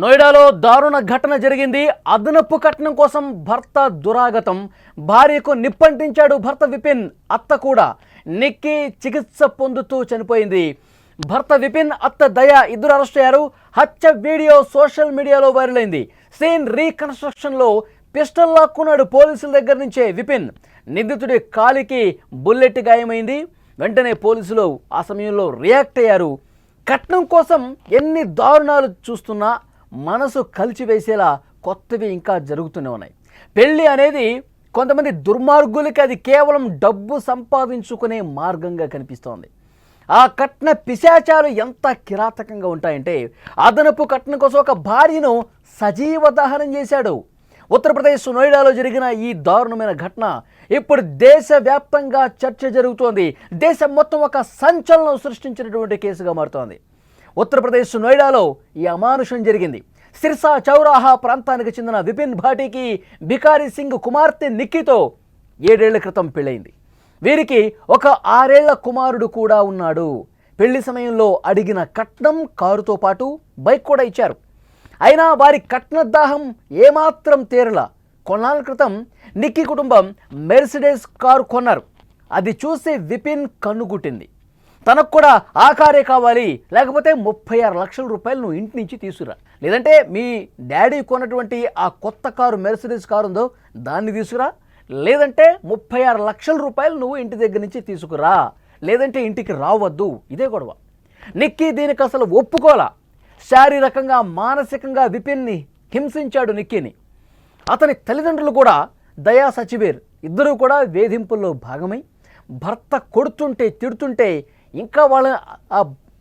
నోయిడాలో దారుణ ఘటన జరిగింది. అదనపు కట్నం కోసం భర్త దురాగతం. భార్యకు నిప్పంటించాడు భర్త విపిన్. అత్త కూడా నిక్కి చికిత్స పొందుతూ చనిపోయింది. భర్త విపిన్ అత్త దయ ఇద్దరు అరెస్ట్ అయ్యారు. హత్య వీడియో సోషల్ మీడియాలో వైరల్ అయింది. సీన్ రీకన్స్ట్రక్షన్లో పిస్టల్ లాక్కున్నాడు పోలీసుల దగ్గర నుంచే విపిన్. నిందితుడి కాలికి బుల్లెట్ గాయమైంది. వెంటనే పోలీసులు ఆ సమయంలో రియాక్ట్ అయ్యారు. కట్నం కోసం ఎన్ని దారుణాలు చూస్తున్నా మనసు కలిచివేసేలా కొత్తవి ఇంకా జరుగుతూనే ఉన్నాయి. పెళ్ళి అనేది కొంతమంది దుర్మార్గులకి అది కేవలం డబ్బు సంపాదించుకునే మార్గంగా కనిపిస్తోంది. ఆ కట్న పిశాచాలు ఎంత కిరాతకంగా ఉంటాయంటే అదనపు కట్నం కోసం ఒక భార్యను సజీవ దహనం చేశాడు. ఉత్తరప్రదేశ్ నోయిడాలో జరిగిన ఈ దారుణమైన ఘటన ఇప్పుడు దేశవ్యాప్తంగా చర్చ జరుగుతోంది. దేశం మొత్తం ఒక సంచలనం సృష్టించినటువంటి కేసుగా మారుతోంది. ఉత్తరప్రదేశ్ నోయిడాలో ఈ అమానుషం జరిగింది. సిర్సా చౌరాహా ప్రాంతానికి చెందిన విపిన్ భాటికి భికారి సింగ్ కుమార్తె నిక్కితో ఏడేళ్ళ క్రితం పెళ్ళైంది వీరికి ఒక ఆరేళ్ళ కుమారుడు కూడా ఉన్నాడు. పెళ్ళి సమయంలో అడిగిన కట్నం కారుతో పాటు బైక్ కూడా ఇచ్చారు. అయినా వారి కట్నదాహం ఏమాత్రం తీరల. కొన్నాళ్ళ క్రితం నిక్కీ కుటుంబం మెర్సిడెస్ కారు కొన్నారు. అది చూసి విపిన్ కన్నుగుట్టింది తనకు కూడా ఆ కారే కావాలి. లేకపోతే ముప్పై ఆరు లక్షల రూపాయలు నువ్వు ఇంటి నుంచి తీసుకురా. లేదంటే మీ డాడీ కొన్నటువంటి ఆ కొత్త కారు మెర్సిడీస్ కారు ఉందో దాన్ని తీసుకురా. లేదంటే ముప్పై ఆరు లక్షల రూపాయలు నువ్వు ఇంటి దగ్గర నుంచి తీసుకురా. లేదంటే ఇంటికి రావద్దు. ఇదే గొడవ. నిక్కీ దీనికి అసలు ఒప్పుకోలా. శారీరకంగా మానసికంగా విపిన్ని హింసించాడు నిక్కీని. అతని తల్లిదండ్రులు కూడా దయా సచివేర్. ఇద్దరూ కూడా వేధింపుల్లో భాగమై భర్త కొడుతుంటే తిడుతుంటే ఇంకా వాళ్ళ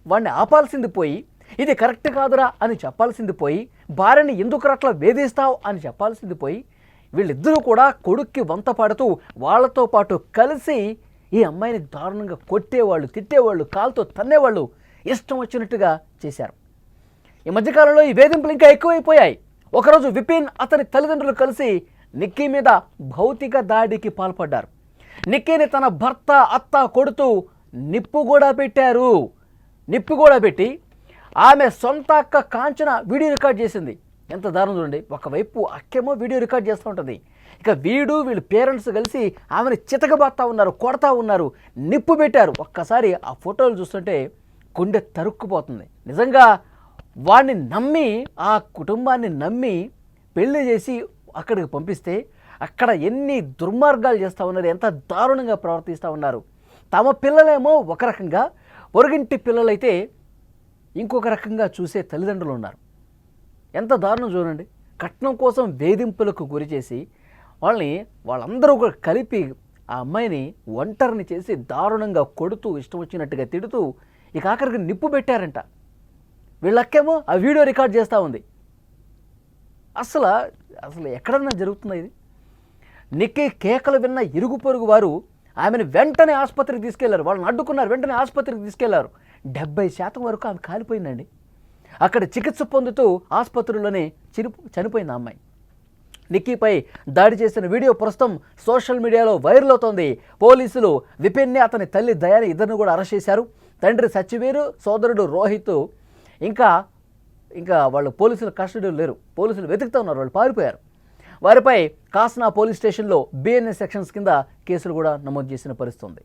వాడిని ఆపాల్సింది పోయి ఇది కరెక్ట్ కాదురా అని చెప్పాల్సింది పోయి భార్యని ఎందుకు అట్లా వేధిస్తావు అని చెప్పాల్సింది పోయి వీళ్ళిద్దరూ కూడా కొడుక్కి వంత పాడుతూ వాళ్ళతో పాటు కలిసి ఈ అమ్మాయిని దారుణంగా కొట్టేవాళ్ళు తిట్టేవాళ్ళు కాలుతో తన్నేవాళ్ళు ఇష్టం వచ్చినట్టుగా చేశారు. ఈ మధ్యకాలంలో ఈ వేధింపులు ఇంకా ఎక్కువైపోయాయి. ఒకరోజు విపిన్ అతని తల్లిదండ్రులు కలిసి నిక్కీ మీద భౌతిక దాడికి పాల్పడ్డారు. నిక్కీని తన భర్త అత్త కొడుతూ నిప్పు కూడా పెట్టారు. నిప్పు కూడా పెట్టి ఆమె సొంత అక్క కాంచన వీడియో రికార్డ్ చేసింది. ఎంత దారుణం చూడండి. ఒకవైపు అక్కేమో వీడియో రికార్డ్ చేస్తూ ఉంటుంది. ఇక వీడు వీళ్ళ పేరెంట్స్ కలిసి ఆమెను చితకబాస్తా ఉన్నారు కొడతా ఉన్నారు నిప్పు పెట్టారు. ఒక్కసారి ఆ ఫోటోలు చూస్తుంటే గుండె తరుక్కుపోతుంది. నిజంగా వాడిని నమ్మి ఆ కుటుంబాన్ని నమ్మి పెళ్ళి చేసి అక్కడికి పంపిస్తే అక్కడ ఎన్ని దుర్మార్గాలు చేస్తూ ఉన్నారు ఎంత దారుణంగా ప్రవర్తిస్తూ ఉన్నారు. తమ పిల్లలేమో ఒక రకంగా పొరుగింటి పిల్లలైతే ఇంకొక రకంగా చూసే తల్లిదండ్రులు ఉన్నారు. ఎంత దారుణం చూడండి. కట్నం కోసం వేధింపులకు గురి చేసి వాళ్ళని వాళ్ళందరూ కలిపి ఆ అమ్మాయిని ఒంటరిని చేసి దారుణంగా కొడుతూ ఇష్టం వచ్చినట్టుగా తిడుతూ ఇక ఆఖరికి నిప్పు పెట్టారంట. వీళ్ళక్కేమో ఆ వీడియో రికార్డ్ చేస్తూ ఉంది. అసలు అసలు ఎక్కడన్నా జరుగుతుంది ఇది? నిక్కి కేకలు విన్న ఇరుగు పొరుగు వారు ఆమెను వెంటనే ఆసుపత్రికి తీసుకెళ్ళారు. వాళ్ళని అడ్డుకున్నారు. వెంటనే ఆసుపత్రికి తీసుకెళ్ళారు. డెబ్బై శాతం వరకు ఆమె కాలిపోయిందండి. అక్కడ చికిత్స పొందుతూ ఆసుపత్రిలోనే చిరు చనిపోయింది అమ్మాయి. నిక్కీపై దాడి చేసిన వీడియో ప్రస్తుతం సోషల్ మీడియాలో వైరల్ అవుతోంది. పోలీసులు విపిన్ని అతని తల్లి దయాని ఇద్దరిని కూడా అరెస్ట్ చేశారు. తండ్రి సచివీరు సోదరుడు రోహిత్ ఇంకా ఇంకా వాళ్ళు పోలీసుల కస్టడీలో లేరు. పోలీసులు వెతుకుతూ ఉన్నారు. వాళ్ళు పారిపోయారు. వారిపై కాస్నా పోలీస్ స్టేషన్లో బిఎన్ఎస్ సెక్షన్స్ కింద కేసులు కూడా నమోదు చేసిన పరిస్థితి ఉంది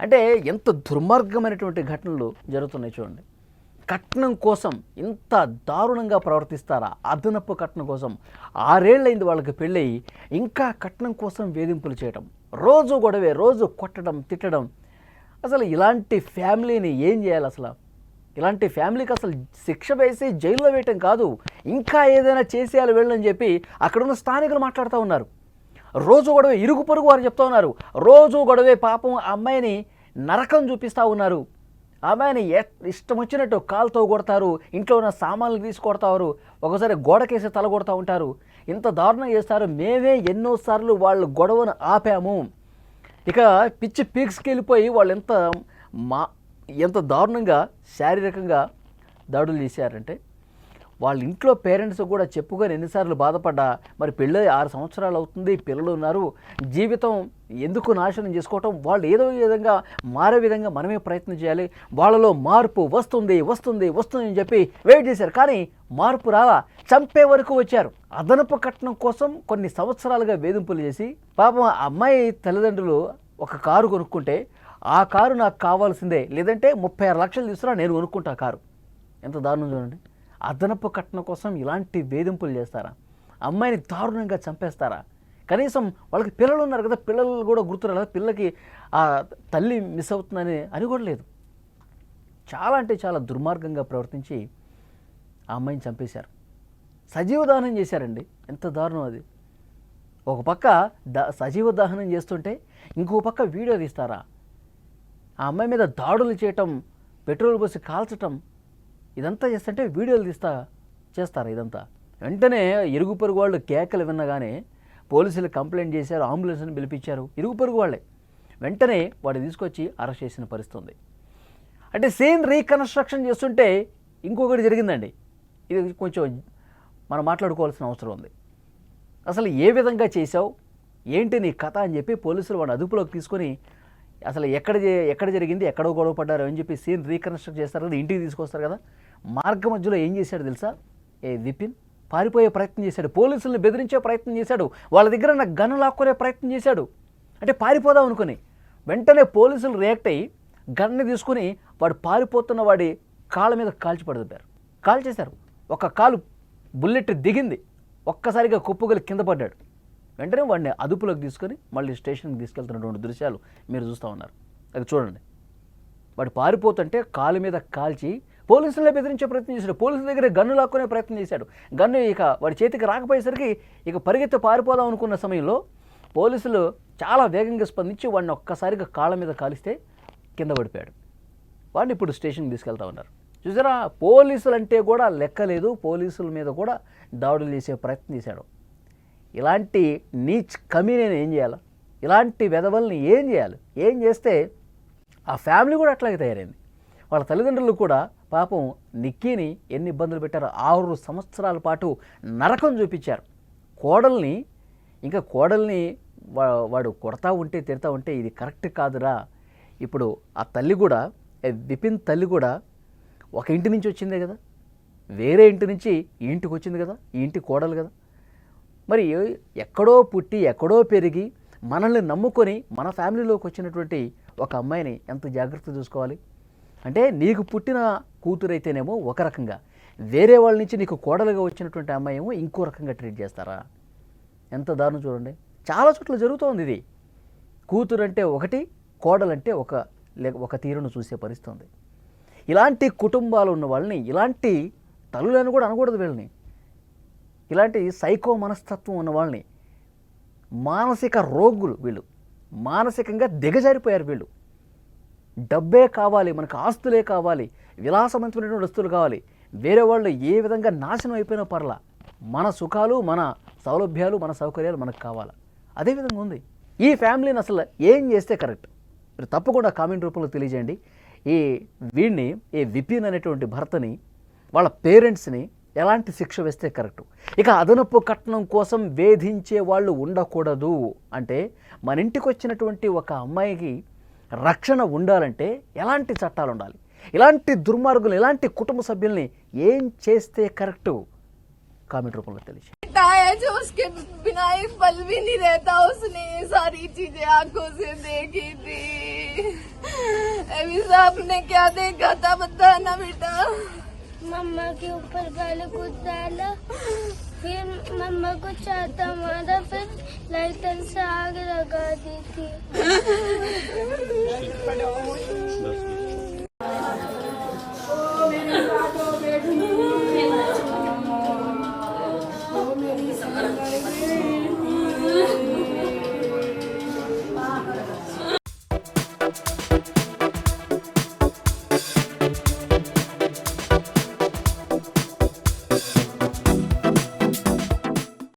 అంటే ఎంత దుర్మార్గమైనటువంటి ఘటనలు జరుగుతున్నాయి చూడండి. కట్నం కోసం ఇంత దారుణంగా ప్రవర్తిస్తారా? అదనపు కట్నం కోసం ఆరేళ్ళైంది వాళ్ళకి పెళ్ళయి ఇంకా కట్నం కోసం వేధింపులు చేయడం రోజు గొడవే రోజు కొట్టడం తిట్టడం. అసలు ఇలాంటి ఫ్యామిలీని ఏం చేయాలి అసలు? ఇలాంటి ఫ్యామిలీకి అసలు శిక్ష వేసి జైల్లో వేయటం కాదు ఇంకా ఏదైనా చేసేయాలి వెళ్ళని చెప్పి అక్కడున్న స్థానికులు మాట్లాడుతూ ఉన్నారు. రోజు గొడవే ఇరుగు పొరుగు వారు చెప్తా ఉన్నారు. రోజు గొడవే పాపం ఆ అమ్మాయిని నరకం చూపిస్తూ ఉన్నారు. అమ్మాయిని ఎ- ఇష్టం వచ్చినట్టు కాలుతో కొడతారు ఇంట్లో ఉన్న సామాన్లు తీసి కొడతారు ఒకసారి గోడకేసి తల కొడతా ఉంటారు. ఇంత దారుణం చేస్తారు మేమే ఎన్నోసార్లు వాళ్ళు గొడవను ఆపాము. ఇక పిచ్చి పీక్స్కి వెళ్ళిపోయి వాళ్ళు ఎంత మా ఎంత దారుణంగా శారీరకంగా దాడులు చేశారంటే వాళ్ళ ఇంట్లో పేరెంట్స్ కూడా చెప్పుకొని ఎన్నిసార్లు బాధపడ్డా మరి పెళ్ళి ఆరు సంవత్సరాలు అవుతుంది పిల్లలు ఉన్నారు జీవితం ఎందుకు నాశనం చేసుకోవటం వాళ్ళు ఏదో విధంగా మారే విధంగా మనమే ప్రయత్నం చేయాలి వాళ్ళలో మార్పు వస్తుంది వస్తుంది వస్తుంది అని చెప్పి వెయిట్ చేశారు. కానీ మార్పు రాలా చంపే వరకు వచ్చారు. అదనపు కట్నం కోసం కొన్ని సంవత్సరాలుగా వేధింపులు చేసి పాపం అమ్మాయి తల్లిదండ్రులు ఒక కారు కొనుక్కుంటే ఆ కారు నాకు కావాల్సిందే. లేదంటే ముప్పై ఆరు లక్షలు తీసుకురా నేను కొనుక్కుంటా కారు. ఎంత దారుణం చూడండి. అదనపు కట్నం కోసం ఇలాంటి వేధింపులు చేస్తారా? అమ్మాయిని దారుణంగా చంపేస్తారా? కనీసం వాళ్ళకి పిల్లలు ఉన్నారు కదా పిల్లలు కూడా గుర్తురాలి కదా పిల్లకి ఆ తల్లి మిస్ అవుతుందని అని కూడా లేదు. చాలా అంటే చాలా దుర్మార్గంగా ప్రవర్తించి ఆ అమ్మాయిని చంపేశారు. సజీవ దహనం చేశారండి. ఎంత దారుణం అది. ఒక పక్క ద సజీవ దహనం చేస్తుంటే ఇంకో పక్క వీడియో తీస్తారా? ఆ అమ్మాయి మీద దాడులు చేయటం పెట్రోల్ పోసి కాల్చటం ఇదంతా చేస్తుంటే వీడియోలు తీస్తా చేస్తారా ఇదంతా. వెంటనే ఇరుగు పొరుగు వాళ్ళు కేకలు విన్నగానే పోలీసులు కంప్లైంట్ చేశారు అంబులెన్స్ని పిలిపించారు. ఇరుగు పొరుగు వాళ్ళే. వెంటనే వాడిని తీసుకొచ్చి అరెస్ట్ చేసిన పరిస్థితి ఉంది అంటే సేమ్ రీకన్స్ట్రక్షన్ చేస్తుంటే ఇంకొకటి జరిగిందండి. ఇది కొంచెం మనం మాట్లాడుకోవాల్సిన అవసరం ఉంది. అసలు ఏ విధంగా చేశావు? ఏంటి నీ కథ అని చెప్పి పోలీసులు వాడిని అదుపులోకి తీసుకొని అసలు ఎక్కడ ఎక్కడ జరిగింది ఎక్కడో గొడవ పడ్డారు అని చెప్పి సీన్ రీకన్స్ట్రక్ట్ చేస్తారు కదా ఇంటికి తీసుకొస్తారు కదా. మార్గ మధ్యలో ఏం చేశాడు తెలుసా? ఏ విపిన్ పారిపోయే ప్రయత్నం చేశాడు పోలీసులను బెదిరించే ప్రయత్నం చేశాడు వాళ్ళ దగ్గర నా గన్ను లాక్కునే ప్రయత్నం చేశాడు. అంటే పారిపోదాం అనుకుని వెంటనే పోలీసులు రియాక్ట్ అయ్యి గన్ని తీసుకుని వాడు పారిపోతున్న వాడి కాళ్ళ మీద కాల్చి పడదారు కాల్ చేశారు ఒక కాలు బుల్లెట్ దిగింది. ఒక్కసారిగా కుప్పగలి కింద పడ్డాడు. వెంటనే వాడిని అదుపులోకి తీసుకొని మళ్ళీ స్టేషన్కి తీసుకెళ్తున్నటువంటి దృశ్యాలు మీరు చూస్తూ ఉన్నారు. అది చూడండి. వాడు పారిపోతుంటే కాలు మీద కాల్చి పోలీసులే బెదిరించే ప్రయత్నం చేశాడు. పోలీసుల దగ్గర గన్ను లాక్కునే ప్రయత్నం చేశాడు. గన్ను ఇక వాడి చేతికి రాకపోయేసరికి ఇక పరిగెత్తి పారిపోదాం అనుకున్న సమయంలో పోలీసులు చాలా వేగంగా స్పందించి వాడిని ఒక్కసారిగా కాళ్ళ మీద కాలిస్తే కింద పడిపోయాడు. వాడిని ఇప్పుడు స్టేషన్కి తీసుకెళ్తా ఉన్నారు. చూసారా? పోలీసులు అంటే కూడా లెక్కలేదు. పోలీసుల మీద కూడా దాడులు చేసే ప్రయత్నం చేశాడు. ఇలాంటి నీచ్ కమీనేని ఏం చేయాలి? ఇలాంటి వెధవల్ని ఏం చేయాలి? ఏం చేస్తే ఆ ఫ్యామిలీ కూడా అట్లాగే తయారైంది. వాళ్ళ తల్లిదండ్రులు కూడా పాపం నిక్కీని ఎన్ని ఇబ్బందులు పెట్టారో ఆరు సంవత్సరాల పాటు నరకం చూపించారు. కోడల్ని ఇంకా కోడల్ని వా- వాడు కొడతా ఉంటే తిడతా ఉంటే ఇది కరెక్ట్ కాదురా. ఇప్పుడు ఆ తల్లి కూడా విపిన్ తల్లి కూడా ఒక ఇంటి నుంచి వచ్చిందే కదా? వేరే ఇంటి నుంచి ఈ ఇంటికి వచ్చింది కదా? ఈ ఇంటి కోడలు కదా? మరి ఎక్కడో పుట్టి ఎక్కడో పెరిగి మనల్ని నమ్ముకొని మన ఫ్యామిలీలోకి వచ్చినటువంటి ఒక అమ్మాయిని ఎంత జాగ్రత్త చూసుకోవాలి? అంటే నీకు పుట్టిన కూతురైతేనేమో ఒక రకంగా వేరే వాళ్ళ నుంచి నీకు కోడలుగా వచ్చినటువంటి అమ్మాయి ఏమో ఇంకో రకంగా ట్రీట్ చేస్తారా? ఎంత దారుణం చూడండి. చాలా చోట్ల జరుగుతోంది ఇది. కూతురు అంటే ఒకటి కోడలంటే ఒక లే ఒక తీరును చూసే పరిస్థితి ఉంది ఇలాంటి కుటుంబాలు ఉన్న వాళ్ళని ఇలాంటి తల్లులను కూడా అనకూడదు వీళ్ళని. ఇలాంటి సైకో మనస్తత్వం ఉన్న వాళ్ళని మానసిక రోగులు వీళ్ళు. మానసికంగా దిగజారిపోయారు వీళ్ళు. డబ్బే కావాలి మనకు ఆస్తులే కావాలి విలాసవంతమైనటువంటి వస్తువులు కావాలి. వేరే వాళ్ళు ఏ విధంగా నాశనం అయిపోయినా పర్లా మన సుఖాలు మన సౌలభ్యాలు మన సౌకర్యాలు మనకు కావాలి? అదే విధంగా ఉంది. ఈ ఫ్యామిలీని అసలు ఏం చేస్తే కరెక్ట్? మీరు తప్పకుండా కామెంట్ రూపంలో తెలియజేయండి. ఈ వీడిని ఈ విపిన్ అనేటువంటి భర్తని వాళ్ళ పేరెంట్స్ని ఎలాంటి శిక్ష వేస్తే కరెక్ట్ ఇక అదనపు కట్నం కోసం వేధించే వాళ్ళు ఉండకూడదు అంటే మన ఇంటికి వచ్చినటువంటి ఒక అమ్మాయికి రక్షణ ఉండాలంటే ఎలాంటి చట్టాలు ఉండాలి ఇలాంటి దుర్మార్గులు ఇలాంటి కుటుంబ సభ్యుల్ని ఏం చేస్తే కరెక్ట్ కామెంట్ రూపంలో తెలియజేయండి बेटा है जो उसके बिना एक पल भी नहीं रहता उसने ये सारी चीजें आंखों से देखी थी अभी साहब ने क्या देखा था बताना बेटा मम्मा के ऊपर पहले कुछ डाला। फिर मम्मा को चाहता मारा, फिर लाइटर से आग लगा दी थी।